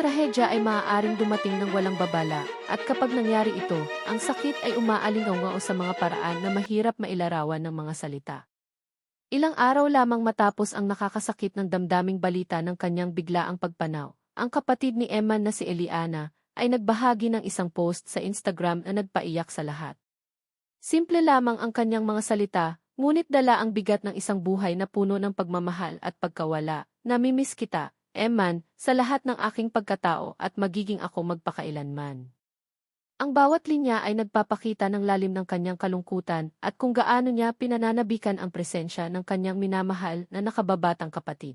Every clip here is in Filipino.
trahedya ay maaaring dumating ng walang babala, at kapag nangyari ito, ang sakit ay umaalingaw sa mga paraan na mahirap mailarawan ng mga salita. Ilang araw lamang matapos ang nakakasakit ng damdaming balita ng kanyang biglaang pagpanaw, ang kapatid ni Eman na si Eliana ay nagbahagi ng isang post sa Instagram na nagpaiyak sa lahat. Simple lamang ang kanyang mga salita, ngunit dala ang bigat ng isang buhay na puno ng pagmamahal at pagkawala. Namimiss kita, Eman, sa lahat ng aking pagkatao at magiging ako magpakailanman. Ang bawat linya ay nagpapakita ng lalim ng kanyang kalungkutan at kung gaano niya pinananabikan ang presensya ng kanyang minamahal na nakababatang kapatid.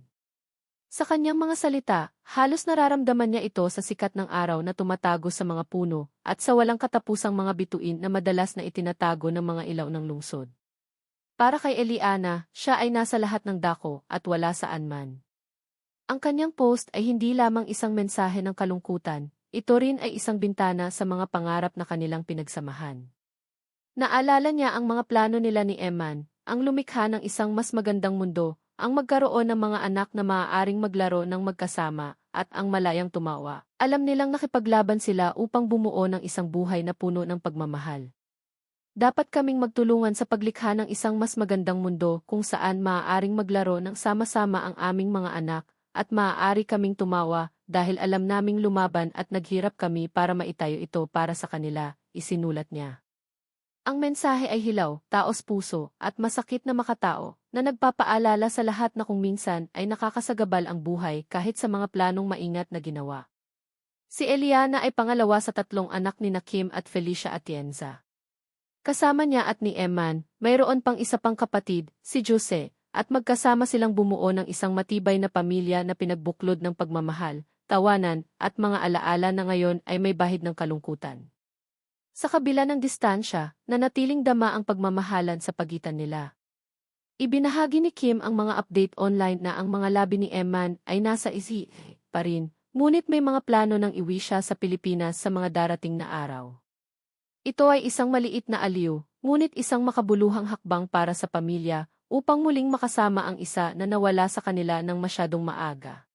Sa kanyang mga salita, halos nararamdaman niya ito sa sikat ng araw na tumatago sa mga puno at sa walang katapusang mga bituin na madalas na itinatago ng mga ilaw ng lungsod. Para kay Eliana, siya ay nasa lahat ng dako at wala saan man. Ang kanyang post ay hindi lamang isang mensahe ng kalungkutan, ito rin ay isang bintana sa mga pangarap na kanilang pinagsamahan. Naalala niya ang mga plano nila ni Eman, ang lumikha ng isang mas magandang mundo, ang magkaroon ng mga anak na maaaring maglaro ng magkasama, at ang malayang tumawa. Alam nilang nakipaglaban sila upang bumuo ng isang buhay na puno ng pagmamahal. Dapat kaming magtulungan sa paglikha ng isang mas magandang mundo kung saan maaaring maglaro ng sama-sama ang aming mga anak, at maaari kaming tumawa, dahil alam naming lumaban at naghirap kami para maitayo ito para sa kanila, isinulat niya. Ang mensahe ay hilaw, taos puso, at masakit na makatao, na nagpapaalala sa lahat na kung minsan ay nakakasagabal ang buhay kahit sa mga planong maingat na ginawa. Si Eliana ay pangalawa sa tatlong anak ni Kim at Felicia Atienza. Kasama niya at ni Eman, mayroon pang isa pang kapatid, si Jose, at magkasama silang bumuo ng isang matibay na pamilya na pinagbuklod ng pagmamahal, tawanan, at mga alaala na ngayon ay may bahid ng kalungkutan. Sa kabila ng distansya, nanatiling dama ang pagmamahalan sa pagitan nila. Ibinahagi ni Kim ang mga update online na ang mga labi ni Eman ay nasa isi pa rin, ngunit may mga plano ng iwi siya sa Pilipinas sa mga darating na araw. Ito ay isang maliit na aliw, ngunit isang makabuluhang hakbang para sa pamilya upang muling makasama ang isa na nawala sa kanila ng masyadong maaga.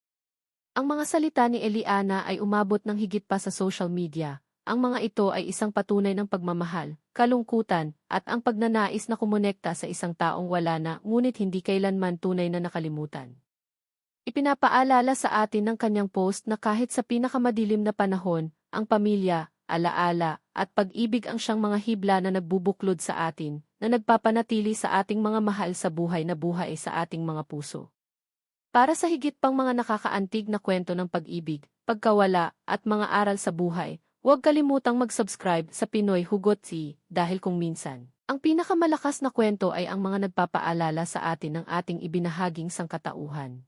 Ang mga salita ni Eliana ay umabot ng higit pa sa social media. Ang mga ito ay isang patunay ng pagmamahal, kalungkutan, at ang pagnanais na kumonekta sa isang taong wala na ngunit hindi kailanman tunay na nakalimutan. Ipinapaalala sa atin ng kanyang post na kahit sa pinakamadilim na panahon, ang pamilya, alaala, at pag-ibig ang siyang mga hibla na nagbubuklod sa atin, na nagpapanatili sa ating mga mahal sa buhay na buhay sa ating mga puso. Para sa higit pang mga nakakaantig na kwento ng pag-ibig, pagkawala, at mga aral sa buhay, huwag kalimutang mag-subscribe sa Pinoy Hugot Si dahil kung minsan, ang pinakamalakas na kwento ay ang mga nagpapaalala sa atin ng ating ibinahaging sangkatauhan.